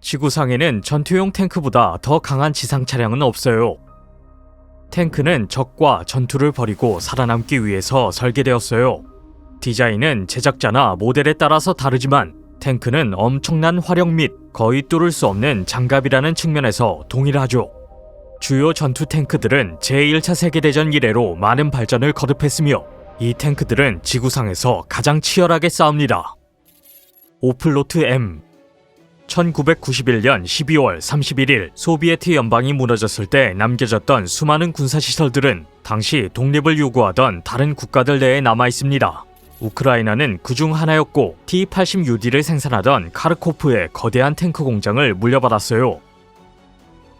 지구상에는 전투용 탱크보다 더 강한 지상 차량은 없어요. 탱크는 적과 전투를 벌이고 살아남기 위해서 설계되었어요. 디자인은 제작자나 모델에 따라서 다르지만 탱크는 엄청난 화력 및 거의 뚫을 수 없는 장갑이라는 측면에서 동일하죠. 주요 전투 탱크들은 제1차 세계대전 이래로 많은 발전을 거듭했으며 이 탱크들은 지구상에서 가장 치열하게 싸웁니다. 오플로트 M 1991년 12월 31일 소비에트 연방이 무너졌을 때 남겨졌던 수많은 군사시설들은 당시 독립을 요구하던 다른 국가들 내에 남아 있습니다. 우크라이나는 그중 하나였고 T-80UD를 생산하던 카르코프의 거대한 탱크 공장을 물려받았어요.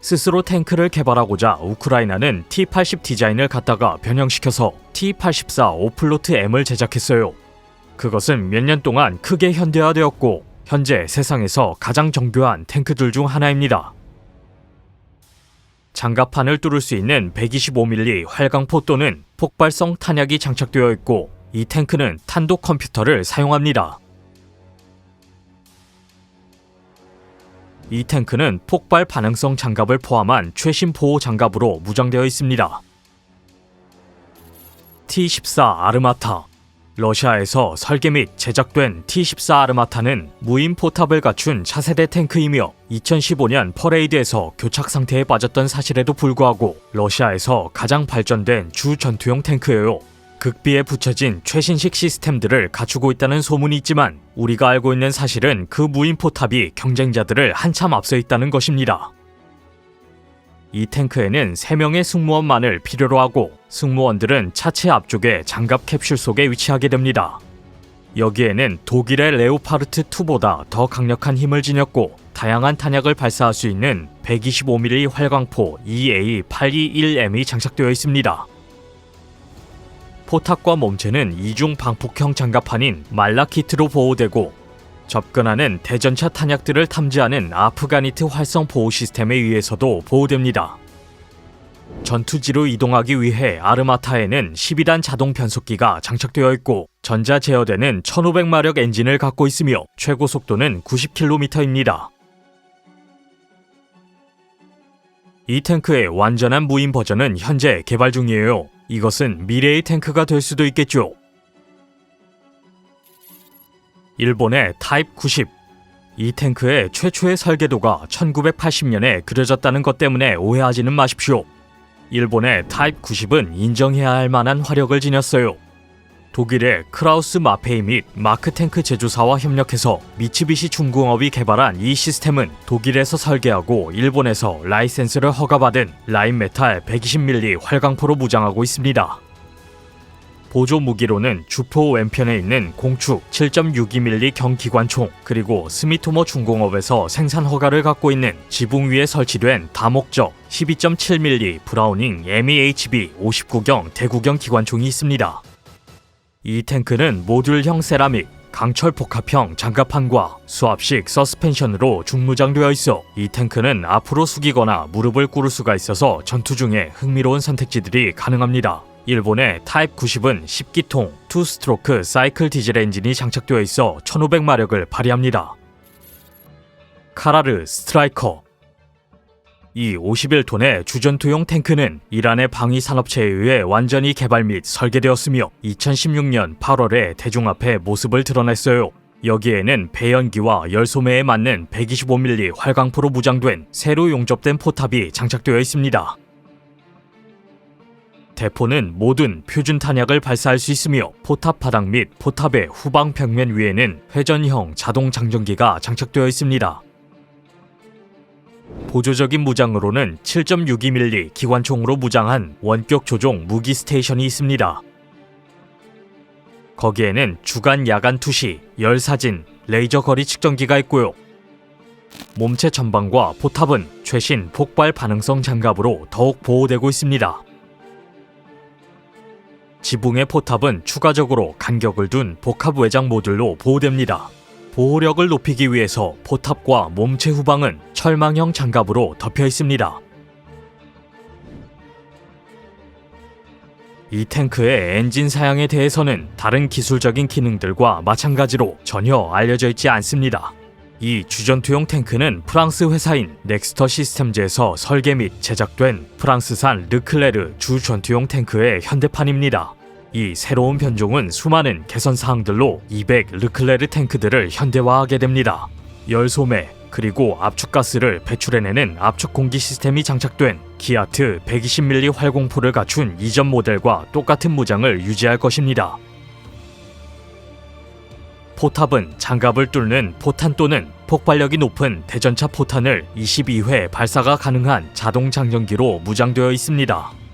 스스로 탱크를 개발하고자 우크라이나는 T-80 디자인을 갖다가 변형시켜서 T-84 오플로트 M을 제작했어요. 그것은 몇 년 동안 크게 현대화되었고 현재 세상에서 가장 정교한 탱크들 중 하나입니다. 장갑판을 뚫을 수 있는 125mm 활강포 또는 폭발성 탄약이 장착되어 있고 이 탱크는 탄도 컴퓨터를 사용합니다. 이 탱크는 폭발 반응성 장갑을 포함한 최신 보호 장갑으로 무장되어 있습니다. T-14 아르마타 러시아에서 설계 및 제작된 T-14 아르마타는 무인 포탑을 갖춘 차세대 탱크이며 2015년 퍼레이드에서 교착 상태에 빠졌던 사실에도 불구하고 러시아에서 가장 발전된 주 전투용 탱크예요. 극비에 붙여진 최신식 시스템들을 갖추고 있다는 소문이 있지만 우리가 알고 있는 사실은 그 무인 포탑이 경쟁자들을 한참 앞서 있다는 것입니다. 이 탱크에는 3명의 승무원만을 필요로 하고 승무원들은 차체 앞쪽에 장갑 캡슐 속에 위치하게 됩니다. 여기에는 독일의 레오파르트 2보다 더 강력한 힘을 지녔고 다양한 탄약을 발사할 수 있는 125mm 활광포 EA821M이 장착되어 있습니다. 포탑과 몸체는 이중 방폭형 장갑판인 말라키트로 보호되고 접근하는 대전차 탄약들을 탐지하는 아프가니트 활성 보호 시스템에 의해서도 보호됩니다. 전투지로 이동하기 위해 아르마타에는 12단 자동 변속기가 장착되어 있고 전자 제어되는 1500마력 엔진을 갖고 있으며 최고 속도는 90km입니다. 이 탱크의 완전한 무인 버전은 현재 개발 중이에요. 이것은 미래의 탱크가 될 수도 있겠죠. 일본의 타입 90. 이 탱크의 최초의 설계도가 1980년에 그려졌다는 것 때문에 오해하지는 마십시오. 일본의 타입 90은 인정해야 할 만한 화력을 지녔어요. 독일의 크라우스 마페이 및 마크 탱크 제조사와 협력해서 미츠비시 중공업이 개발한 이 시스템은 독일에서 설계하고 일본에서 라이센스를 허가받은 라인메탈 120mm 활강포로 무장하고 있습니다. 보조 무기로는 주포 왼편에 있는 공축 7.62mm 경기관총 그리고 스미토모 중공업에서 생산 허가를 갖고 있는 지붕 위에 설치된 다목적 12.7mm 브라우닝 MEHB 59경 대구경 기관총이 있습니다. 이 탱크는 모듈형 세라믹, 강철 복합형 장갑판과 수압식 서스펜션으로 중무장되어 있어 이 탱크는 앞으로 숙이거나 무릎을 꿇을 수가 있어서 전투 중에 흥미로운 선택지들이 가능합니다. 일본의 타입 90은 10기통 투스트로크 사이클 디젤 엔진이 장착되어 있어 1500마력을 발휘합니다. 카라르 스트라이커 이 51톤의 주전투용 탱크는 이란의 방위 산업체에 의해 완전히 개발 및 설계되었으며 2016년 8월에 대중 앞에 모습을 드러냈어요. 여기에는 배연기와 열소매에 맞는 125mm 활강포로 무장된 새로 용접된 포탑이 장착되어 있습니다. 대포는 모든 표준 탄약을 발사할 수 있으며 포탑 바닥 및 포탑의 후방 벽면 위에는 회전형 자동 장전기가 장착되어 있습니다. 보조적인 무장으로는 7.62mm 기관총으로 무장한 원격 조종 무기 스테이션이 있습니다. 거기에는 주간 야간 투시, 열 사진, 레이저 거리 측정기가 있고요. 몸체 전방과 포탑은 최신 폭발 반응성 장갑으로 더욱 보호되고 있습니다. 지붕의 포탑은 추가적으로 간격을 둔 복합 외장 모듈로 보호됩니다. 보호력을 높이기 위해서 포탑과 몸체 후방은 철망형 장갑으로 덮여 있습니다. 이 탱크의 엔진 사양에 대해서는 다른 기술적인 기능들과 마찬가지로 전혀 알려져 있지 않습니다. 이 주전투용 탱크는 프랑스 회사인 넥스터 시스템즈에서 설계 및 제작된 프랑스산 르클레르 주전투용 탱크의 현대판입니다. 이 새로운 변종은 수많은 개선 사항들로 200 르클레르 탱크들을 현대화하게 됩니다. 열 소매 그리고 압축 가스를 배출해내는 압축 공기 시스템이 장착된 기아트 120mm 활공포를 갖춘 이전 모델과 똑같은 무장을 유지할 것입니다. 포탑은 장갑을 뚫는 포탄 또는 폭발력이 높은 대전차 포탄을 22회 발사가 가능한 자동 장전기로 무장되어 있습니다.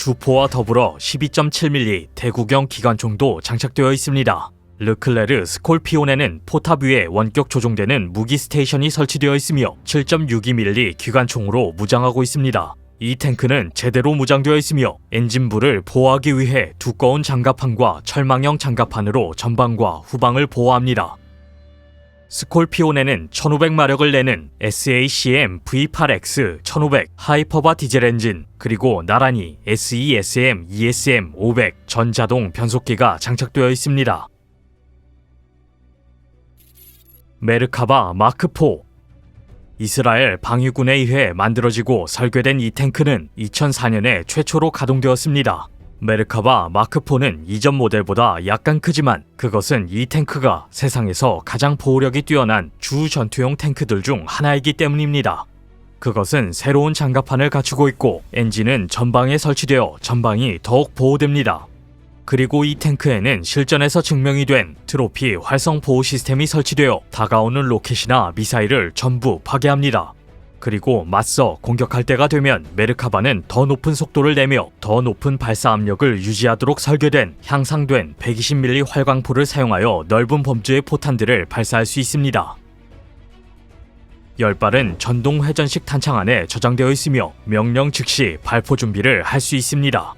주포와 더불어 12.7mm 대구경 기관총도 장착되어 있습니다. 르클레르 스콜피온에는 포탑 위에 원격 조종되는 무기 스테이션이 설치되어 있으며 7.62mm 기관총으로 무장하고 있습니다. 이 탱크는 제대로 무장되어 있으며 엔진부를 보호하기 위해 두꺼운 장갑판과 철망형 장갑판으로 전방과 후방을 보호합니다. 스콜피온에는 1500마력을 내는 SACM V8X 1500 하이퍼바 디젤 엔진 그리고 나란히 SESM ESM 500 전자동 변속기가 장착되어 있습니다. 메르카바 마크4 이스라엘 방위군에 의해 만들어지고 설계된 이 탱크는 2004년에 최초로 가동되었습니다. 메르카바 마크4는 이전 모델보다 약간 크지만 그것은 이 탱크가 세상에서 가장 보호력이 뛰어난 주 전투용 탱크들 중 하나이기 때문입니다. 그것은 새로운 장갑판을 갖추고 있고 엔진은 전방에 설치되어 전방이 더욱 보호됩니다. 그리고 이 탱크에는 실전에서 증명이 된 트로피 활성 보호 시스템이 설치되어 다가오는 로켓이나 미사일을 전부 파괴합니다. 그리고 맞서 공격할 때가 되면 메르카바는 더 높은 속도를 내며 더 높은 발사 압력을 유지하도록 설계된 향상된 120mm 활광포를 사용하여 넓은 범주의 포탄들을 발사할 수 있습니다. 열발은 전동 회전식 탄창 안에 저장되어 있으며 명령 즉시 발포 준비를 할 수 있습니다.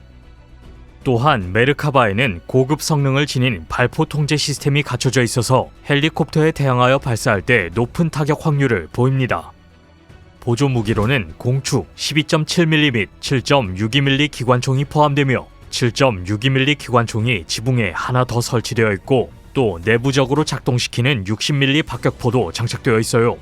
또한 메르카바에는 고급 성능을 지닌 발포 통제 시스템이 갖춰져 있어서 헬리콥터에 대항하여 발사할 때 높은 타격 확률을 보입니다. 보조 무기로는 공축 12.7mm 및 7.62mm 기관총이 포함되며 7.62mm 기관총이 지붕에 하나 더 설치되어 있고 또 내부적으로 작동시키는 60mm 박격포도 장착되어 있어요.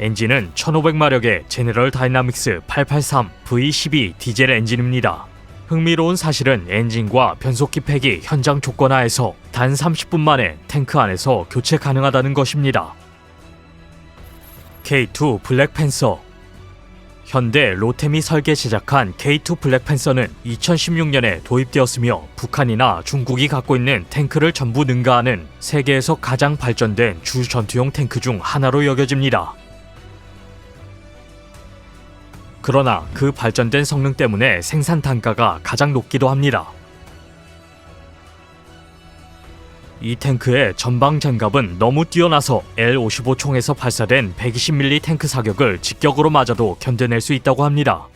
엔진은 1500마력의 제네럴 다이나믹스 883 V12 디젤 엔진입니다. 흥미로운 사실은 엔진과 변속기 팩이 현장 조건 하에서 단 30분 만에 탱크 안에서 교체 가능하다는 것입니다. K2 블랙팬서 현대 로템이 설계 제작한 K2 블랙팬서는 2016년에 도입되었으며 북한이나 중국이 갖고 있는 탱크를 전부 능가하는 세계에서 가장 발전된 주 전투용 탱크 중 하나로 여겨집니다. 그러나 그 발전된 성능 때문에 생산 단가가 가장 높기도 합니다. 이 탱크의 전방 장갑은 너무 뛰어나서 L-55 총에서 발사된 120mm 탱크 사격을 직격으로 맞아도 견뎌낼 수 있다고 합니다.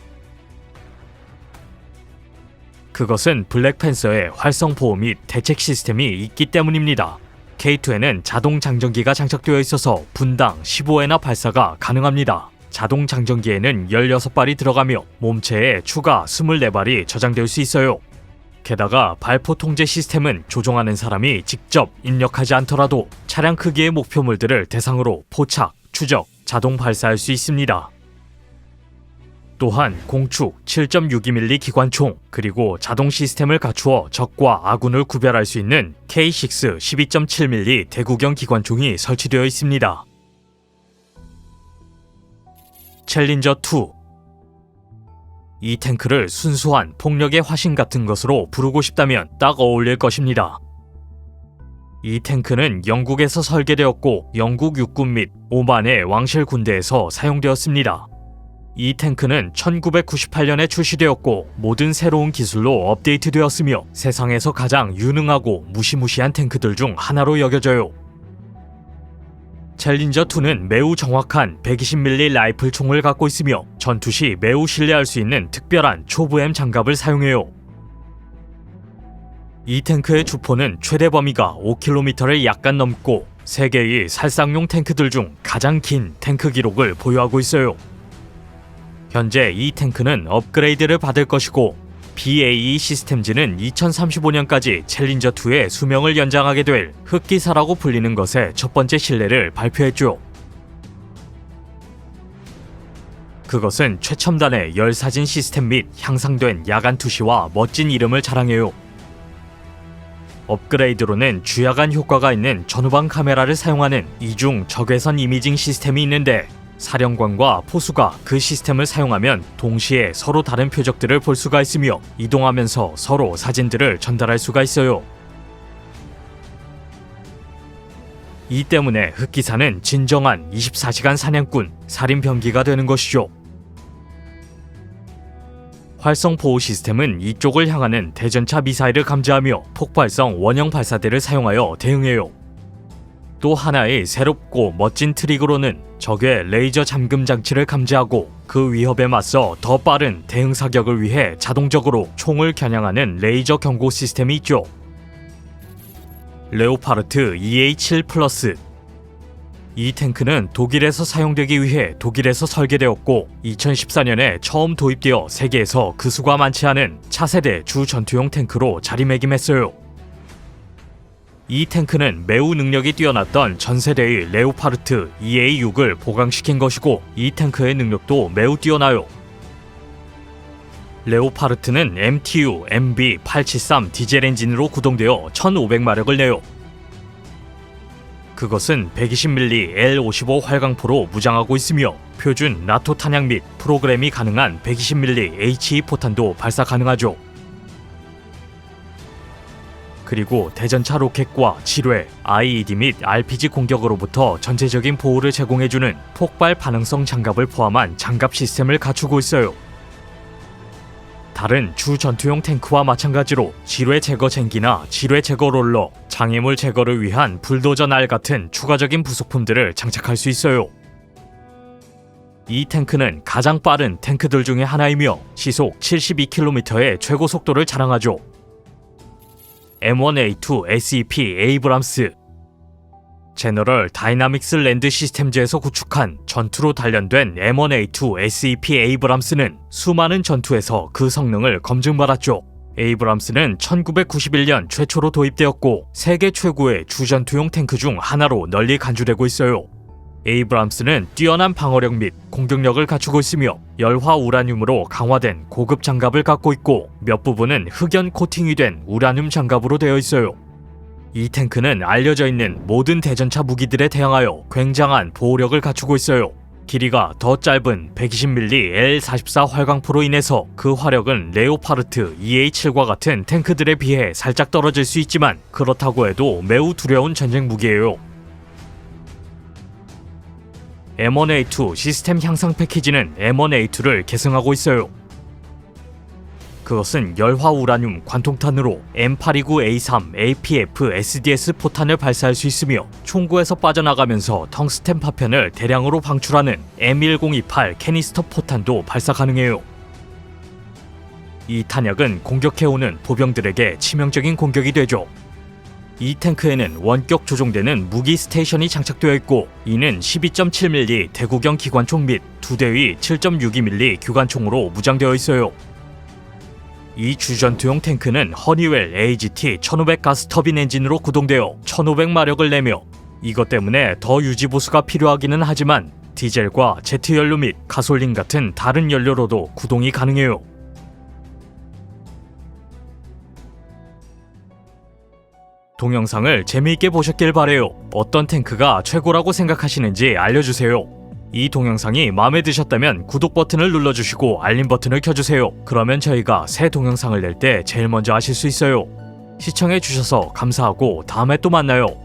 그것은 블랙팬서의 활성 보호 및 대책 시스템이 있기 때문입니다. K2에는 자동 장전기가 장착되어 있어서 분당 15회나 발사가 가능합니다. 자동 장전기에는 16발이 들어가며 몸체에 추가 24발이 저장될 수 있어요. 게다가 발포 통제 시스템은 조종하는 사람이 직접 입력하지 않더라도 차량 크기의 목표물들을 대상으로 포착, 추적, 자동 발사할 수 있습니다. 또한 공축 7.62mm 기관총 그리고 자동 시스템을 갖추어 적과 아군을 구별할 수 있는 K6 12.7mm 대구경 기관총이 설치되어 있습니다. 챌린저 2 이 탱크를 순수한 폭력의 화신 같은 것으로 부르고 싶다면 딱 어울릴 것입니다. 이 탱크는 영국에서 설계되었고 영국 육군 및 오만의 왕실 군대에서 사용되었습니다. 이 탱크는 1998년에 출시되었고 모든 새로운 기술로 업데이트되었으며 세상에서 가장 유능하고 무시무시한 탱크들 중 하나로 여겨져요. 챌린저2는 매우 정확한 120mm 라이플 총을 갖고 있으며 전투 시 매우 신뢰할 수 있는 특별한 초부엠 장갑을 사용해요. 이 탱크의 주포는 최대 범위가 5km를 약간 넘고 세계의 살상용 탱크들 중 가장 긴 탱크 기록을 보유하고 있어요. 현재 이 탱크는 업그레이드를 받을 것이고 BAE 시스템즈는 2035년까지 챌린저 2의 수명을 연장하게 될 흑기사라고 불리는 것의 첫 번째 신뢰를 발표했죠. 그것은 최첨단의 열사진 시스템 및 향상된 야간 투시와 멋진 이름을 자랑해요. 업그레이드로는 주야간 효과가 있는 전후방 카메라를 사용하는 이중 적외선 이미징 시스템이 있는데 사령관과 포수가 그 시스템을 사용하면 동시에 서로 다른 표적들을 볼 수가 있으며 이동하면서 서로 사진들을 전달할 수가 있어요. 이 때문에 흑기사는 진정한 24시간 사냥꾼, 살인 병기가 되는 것이죠. 활성 보호 시스템은 이쪽을 향하는 대전차 미사일을 감지하며 폭발성 원형 발사대를 사용하여 대응해요. 또 하나의 새롭고 멋진 트릭으로는 적의 레이저 잠금 장치를 감지하고 그 위협에 맞서 더 빠른 대응 사격을 위해 자동적으로 총을 겨냥하는 레이저 경고 시스템이 있죠. 레오파르트 EA7 플러스 이 탱크는 독일에서 사용되기 위해 독일에서 설계되었고 2014년에 처음 도입되어 세계에서 그 수가 많지 않은 차세대 주 전투용 탱크로 자리매김했어요. 이 탱크는 매우 능력이 뛰어났던 전세대의 레오파르트 EA6을 보강시킨 것이고 이 탱크의 능력도 매우 뛰어나요. 레오파르트는 MTU MB873 디젤 엔진으로 구동되어 1500마력을 내요. 그것은 120mm L55 활강포로 무장하고 있으며 표준 나토 탄약 및 프로그램이 가능한 120mm HE 포탄도 발사 가능하죠. 그리고 대전차 로켓과 지뢰, IED 및 RPG 공격으로부터 전체적인 보호를 제공해주는 폭발 반응성 장갑을 포함한 장갑 시스템을 갖추고 있어요. 다른 주 전투용 탱크와 마찬가지로 지뢰 제거 쟁기나 지뢰 제거 롤러, 장애물 제거를 위한 불도저 날 같은 추가적인 부속품들을 장착할 수 있어요. 이 탱크는 가장 빠른 탱크들 중에 하나이며 시속 72km의 최고 속도를 자랑하죠. M1A2 SEP 에이브람스 제너럴 다이나믹스 랜드 시스템즈에서 구축한 전투로 단련된 M1A2 SEP 에이브람스는 수많은 전투에서 그 성능을 검증받았죠. 에이브람스는 1991년 최초로 도입되었고 세계 최고의 주전투용 탱크 중 하나로 널리 간주되고 있어요. 에이브람스는 뛰어난 방어력 및 공격력을 갖추고 있으며 열화 우라늄으로 강화된 고급 장갑을 갖고 있고 몇 부분은 흑연 코팅이 된 우라늄 장갑으로 되어 있어요. 이 탱크는 알려져 있는 모든 대전차 무기들에 대항하여 굉장한 보호력을 갖추고 있어요. 길이가 더 짧은 120mm L44 활강포로 인해서 그 화력은 레오파르트 EA7과 같은 탱크들에 비해 살짝 떨어질 수 있지만 그렇다고 해도 매우 두려운 전쟁 무기예요. M1A2 시스템 향상 패키지는 M1A2를 계승하고 있어요. 그것은 열화 우라늄 관통탄으로 M829A3 APF SDS 포탄을 발사할 수 있으며 총구에서 빠져나가면서 텅스텐 파편을 대량으로 방출하는 M1028 캐니스터 포탄도 발사 가능해요. 이 탄약은 공격해오는 보병들에게 치명적인 공격이 되죠. 이 탱크에는 원격 조종되는 무기 스테이션이 장착되어 있고 이는 12.7mm 대구경 기관총 및 두 대의 7.62mm 규관총으로 무장되어 있어요. 이 주전투용 탱크는 허니웰 AGT 1500 가스 터빈 엔진으로 구동되어 1500마력을 내며 이것 때문에 더 유지 보수가 필요하기는 하지만 디젤과 제트 연료 및 가솔린 같은 다른 연료로도 구동이 가능해요. 동영상을 재미있게 보셨길 바래요. 어떤 탱크가 최고라고 생각하시는지 알려주세요. 이 동영상이 마음에 드셨다면 구독 버튼을 눌러주시고 알림 버튼을 켜주세요. 그러면 저희가 새 동영상을 낼 때 제일 먼저 아실 수 있어요. 시청해주셔서 감사하고 다음에 또 만나요.